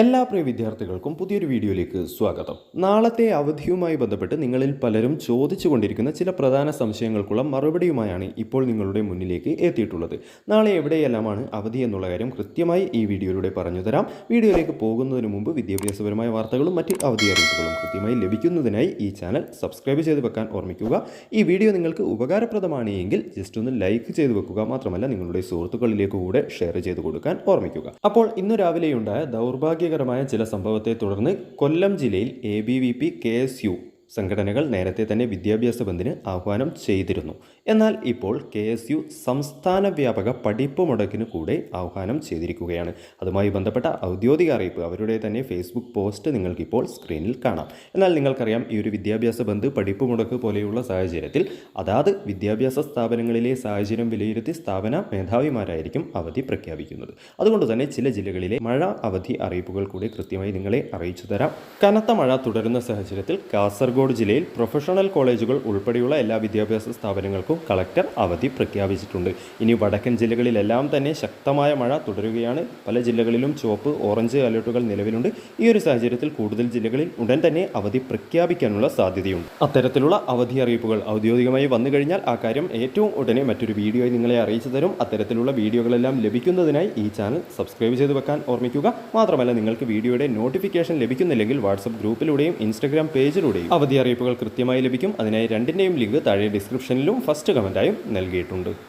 എല്ലാ പ്രിയ വിദ്യാർത്ഥികൾക്കും പുതിയൊരു വീഡിയോയിലേക്ക് സ്വാഗതം. നാളത്തെ അവധിയുമായി ബന്ധപ്പെട്ട് നിങ്ങളിൽ പലരും ചോദിച്ചുകൊണ്ടിരിക്കുന്ന ചില പ്രധാന സംശയങ്ങൾക്കുള്ള മറുപടിയുമായാണ് ഇപ്പോൾ നിങ്ങളുടെ മുന്നിലേക്ക് എത്തിയിട്ടുള്ളത്. നാളെ എവിടെയെല്ലാമാണ് അവധി എന്നുള്ള കാര്യം കൃത്യമായി ഈ വീഡിയോയിലൂടെ പറഞ്ഞു തരാം. വീഡിയോയിലേക്ക് പോകുന്നതിന് മുമ്പ് വിദ്യാഭ്യാസപരമായ വാർത്തകളും മറ്റ് അവധി അറിയിപ്പുകളും കൃത്യമായി ലഭിക്കുന്നതിനായി ഈ ചാനൽ സബ്സ്ക്രൈബ് ചെയ്ത് വെക്കാൻ ഓർമ്മിക്കുക. ഈ വീഡിയോ നിങ്ങൾക്ക് ഉപകാരപ്രദമാണ് എങ്കിൽ ജസ്റ്റ് ഒന്ന് ലൈക്ക് ചെയ്ത് വെക്കുക. മാത്രമല്ല നിങ്ങളുടെ സുഹൃത്തുക്കളിലേക്ക് കൂടെ ഷെയർ ചെയ്ത് കൊടുക്കാൻ ഓർമ്മിക്കുക. അപ്പോൾ ഇന്ന് രാവിലെയുണ്ടായ ദൗർഭാഗ്യകരമായ ചില സംഭവത്തെ തുടർന്ന് കൊല്ലം ജില്ലയിൽ A B V P K S U സംഘടനകൾ നേരത്തെ തന്നെ വിദ്യാഭ്യാസ ബന്ദിന് ആഹ്വാനം ചെയ്തിരുന്നു. എന്നാൽ ഇപ്പോൾ കെ എസ് യു സംസ്ഥാന വ്യാപക പഠിപ്പ് മുടക്കിന് കൂടെ ആഹ്വാനം ചെയ്തിരിക്കുകയാണ്. അതുമായി ബന്ധപ്പെട്ട ഔദ്യോഗിക അറിയിപ്പ് അവരുടെ തന്നെ ഫേസ്ബുക്ക് പോസ്റ്റ് നിങ്ങൾക്കിപ്പോൾ സ്ക്രീനിൽ കാണാം. എന്നാൽ നിങ്ങൾക്കറിയാം ഈ ഒരു വിദ്യാഭ്യാസ ബന്ദ് പഠിപ്പ് മുടക്ക് പോലെയുള്ള സാഹചര്യത്തിൽ അതാത് വിദ്യാഭ്യാസ സ്ഥാപനങ്ങളിലെ സാഹചര്യം വിലയിരുത്തി സ്ഥാപന മേധാവിമാരായിരിക്കും അവധി പ്രഖ്യാപിക്കുന്നത്. അതുകൊണ്ട് തന്നെ ചില ജില്ലകളിലെ മഴ അവധി അറിയിപ്പുകൾ കൂടി കൃത്യമായി നിങ്ങളെ അറിയിച്ചു തരാം. കനത്ത മഴ തുടരുന്ന സാഹചര്യത്തിൽ കാസർഗോഡ് ജില്ലയിൽ പ്രൊഫഷണൽ കോളേജുകൾ ഉൾപ്പെടെയുള്ള എല്ലാ വിദ്യാഭ്യാസ സ്ഥാപനങ്ങൾക്കും കളക്ടർ അവധി പ്രഖ്യാപിച്ചിട്ടുണ്ട്. ഇനി വടക്കൻ ജില്ലകളിലെല്ലാം തന്നെ ശക്തമായ മഴ തുടരുകയാണ്. പല ജില്ലകളിലും ചുവപ്പ് ഓറഞ്ച് അലർട്ടുകൾ നിലവിലുണ്ട്. ഈ ഒരു സാഹചര്യത്തിൽ കൂടുതൽ ജില്ലകളിൽ ഉടൻ തന്നെ അവധി പ്രഖ്യാപിക്കാനുള്ള സാധ്യതയുണ്ട്. അത്തരത്തിലുള്ള അവധി അറിയിപ്പുകൾ ഔദ്യോഗികമായി വന്നു കഴിഞ്ഞാൽ ആ കാര്യം ഏറ്റവും ഉടനെ മറ്റൊരു വീഡിയോയിൽ നിങ്ങളെ അറിയിച്ചു തരും. അത്തരത്തിലുള്ള വീഡിയോകളെല്ലാം ലഭിക്കുന്നതിനായി ഈ ചാനൽ സബ്സ്ക്രൈബ് ചെയ്ത് വെക്കാൻ ഓർമ്മിക്കുക. മാത്രമല്ല നിങ്ങൾക്ക് വീഡിയോയുടെ നോട്ടിഫിക്കേഷൻ ലഭിക്കുന്നില്ലെങ്കിൽ വാട്സപ്പ് ഗ്രൂപ്പിലൂടെയും ഇൻസ്റ്റഗ്രാം പേജിലൂടെയും അറിയിപ്പുകൾ കൃത്യമായി ലഭിക്കും. അതിനായി രണ്ടിന്റെയും ലിങ്ക് താഴെ ഡിസ്ക്രിപ്ഷനിലും ഫസ്റ്റ് കമന്റായും നൽകിയിട്ടുണ്ട്.